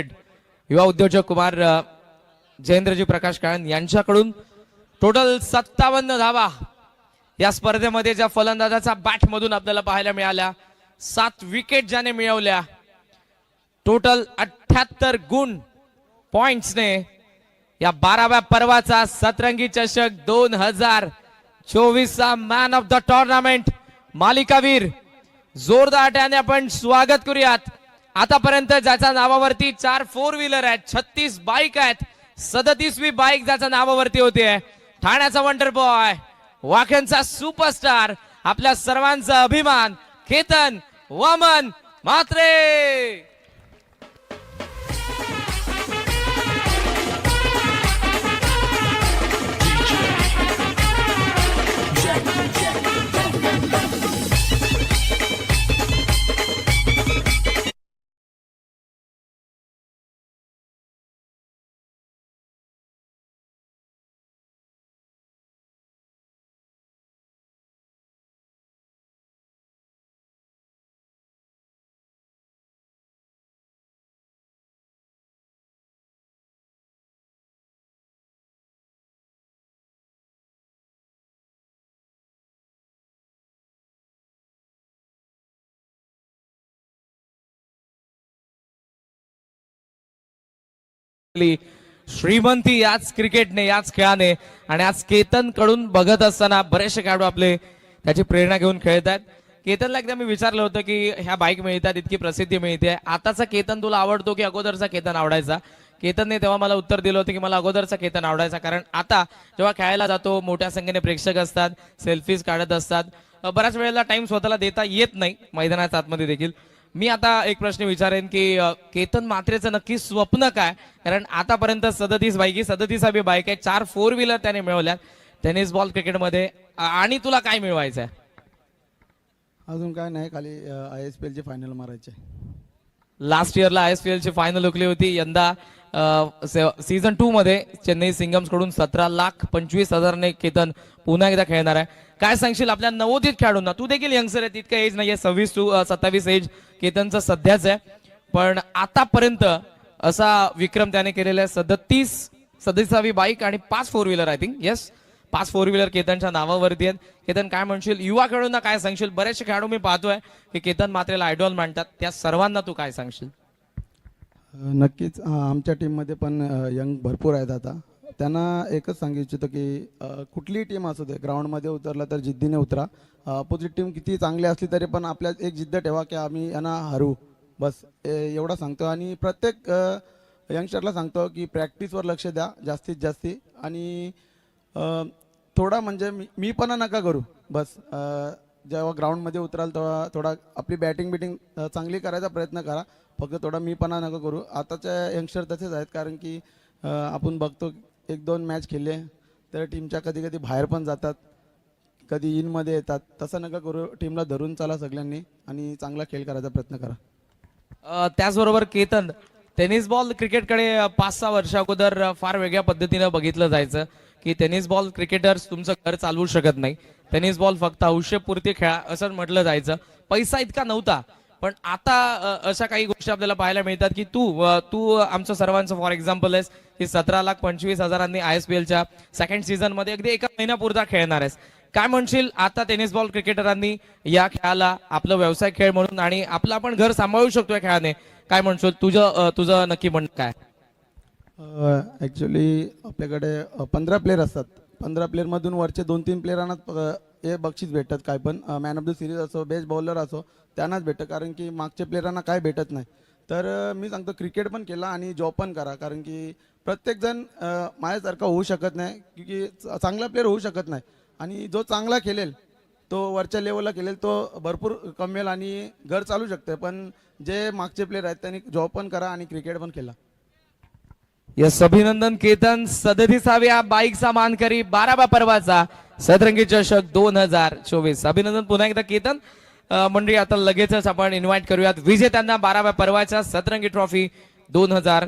युवा उद्योजक कुमार जयेंद्रजी प्रकाश काळन यांच्याकडून टोटल सत्तावन्न धावा या स्पर्धेमध्ये ज्या फलंदाजाचा बॅट मधून आपल्याला पाहायला मिळाल्या. सात विकेट ज्याने मिळवल्या. टोटल अठ्याहत्तर गुण पॉइंट्सने या बाराव्या पर्वाचा सतरंगी चषक दोन हजार चोवीसचा मॅन ऑफ द टुर्नामेंट मालिकावीर. जोरदार आपण स्वागत करूयात. आतापर्यंत ज्याच्या नावावरती चार फोर व्हीलर आहेत छत्तीस बाईक आहेत सदतीसवी बाईक ज्याच्या नावावरती होती ठाण्याचा वंडर बॉय वाख्यांचा सुपरस्टार आपल्या सर्वांचा अभिमान केतन वामन मात्रे! आपली श्रीमंती याच क्रिकेटने याच खेळाने आणि आज केतनकडून बघत असताना बरेचसे खेळाडू आपले त्याची प्रेरणा घेऊन खेळत आहेत. केतनला एकदा मी विचारलं होतं की ह्या बाईक मिळतात इतकी प्रसिद्धी मिळते. आताचा केतन तुला आवडतो की अगोदरचा केतन आवडायचा? केतनने तेव्हा मला उत्तर दिलं होतं की मला अगोदरचा केतन आवडायचा. कारण आता जेव्हा खेळायला जातो मोठ्या संख्येने प्रेक्षक असतात सेल्फीज काढत असतात. बऱ्याच वेळेला टाइम स्वतःला देता येत नाही मैदानाच्या आतमध्ये देखील. मी आता एक प्रश्न विचारेन की केतन मात्रेचं नक्की स्वप्न काय? कारण आतापर्यंत सदतीस बाईकी सदतीसावी बाईक आहे चार फोर व्हीलर त्याने मिळवल्यात टेनिस बॉल क्रिकेटमध्ये आणि तुला काय मिळवायचं आहे अजून काय नाही खाली आय एस पी एलची फायनल मारायचे. लास्ट इयरला आय एस पी एलची फायनल हुकली होती. यंदा सीझन टू मध्ये चेन्नई सिंगम्सकडून सतरा लाख पंचवीस हजारने केतन पुन्हा एकदा खेळणार आहे. काय सांगशील? आपल्या नवोदित खेळाडूंना. तू देखील यंगस्टर आहे तितकं एज नाहीये. सव्वीस टू सत्तावीस एज केतनचं सध्याच आहे. पण आतापर्यंत असा विक्रम त्याने केलेला आहे. सदतीस सदतीसावी बाईक आणि पाच four wheeler I think yes पाच फोर व्हीलर केतनच्या नावावरती आहेत. केतन काय म्हणशील? युवा खेळाडूंना काय सांगशील? बरेचसे खेळाडू मी पाहतोय की केतन मात्रेला आयडॉल मांडतात त्या सर्वांना तू काय सांगशील? नक्कीच. आमच्या टीममध्ये पण यंग भरपूर आहेत आता. त्यांना एकच सांगू इच्छितो की कुठलीही टीम असू दे ग्राउंडमध्ये उतरला तर जिद्दीने उतरा. अपोजिट टीम किती चांगली असली तरी पण आपल्यात एक जिद्द ठेवा की आम्ही यांना हरू. बस ए- एवढा सांगतो. आणि प्रत्येक यंगस्टरला सांगतो की प्रॅक्टिसवर लक्ष द्या जास्तीत जास्ती. आणि थोडा म्हणजे मी मीपणा नका करू. बस जेव्हा ग्राउंडमध्ये उतराल तेव्हा थोडा आपली बॅटिंग बिटिंग चांगली करायचा प्रयत्न करा. फक्त थोडा मीपणा नका करू. आताच्या यंगस्टर तसेच आहेत कारण की आपण बघतो एक दोन मॅच खेळले तर टीमच्या कधी कधी बाहेर पण जातात कधी इनमध्ये येतात. तसं नका करू टीमला धरून चाला सगळ्यांनी आणि चांगला खेळ करायचा प्रयत्न करा. त्याचबरोबर केतन टेनिस बॉल क्रिकेटकडे पाच सहा वर्षा अगोदर फार वेगळ्या पद्धतीनं बघितलं जायचं की टेनिस बॉल क्रिकेटर्स तुमचं घर चालवू शकत नाही. टेनिस बॉल फक्त हौशेपुरती खेळा असं म्हटलं जायचं. पैसा इतका नव्हता पण आता अशा काही गोष्टी आपल्याला पाहायला मिळतात की तू तू आमचं सर्वांचं फॉर एक्झाम्पल आहेस की सतरा लाख पंचवीस हजारांनी आय एस पी एलच्या सेकंड सीझनमध्ये अगदी एका महिन्यापुरता खेळणार आहेस. काय म्हणशील? आता टेनिस बॉल क्रिकेटरांनी या खेळाला आपलं व्यवसाय खेळ म्हणून आणि आपलं आपण घर सांभाळू शकतो या खेळाने. काय म्हणशील? तुझं तुझं नक्की म्हणणं काय? ॲक्च्युली आपल्याकडे पंधरा प्लेअर असतात. पंधरा प्लेअरमधून वरचे दोन तीन प्लेअरांना हे बक्षीस भेटतात काय पण. मॅन ऑफ द सिरीज असो बेस्ट बॉलर असो त्यांनाच भेटतं. कारण की मागच्या प्लेयरांना काय भेटत नाही. तर मी सांगतो क्रिकेट पण केला आणि जॉब पण करा. कारण की प्रत्येकजण माझ्यासारखा होऊ शकत नाही. की चांगला प्लेअर होऊ शकत नाही. आणि जो चांगला खेळेल तो वरच्या लेवलला खेळेल तो भरपूर कमेल आणि घर चालू शकते पण जे मागचे प्लेअर आहेत त्यांनी जॉब पण करा आणि क्रिकेट पण खेळा यस अभिनंदन केतन सदतीसाव्या बाईकचा मानकरी बाराबा पर्वाचा. सतरंगी चषक दोन हजार चोवीस. अभिनंदन पुन्हा एकदा केतन. मंडळी आता लगेचच आपण इन्व्हाइट करूयात. विजेत्यांना बाराव्या पर्वाच्या सतरंगी ट्रॉफी दोन हजार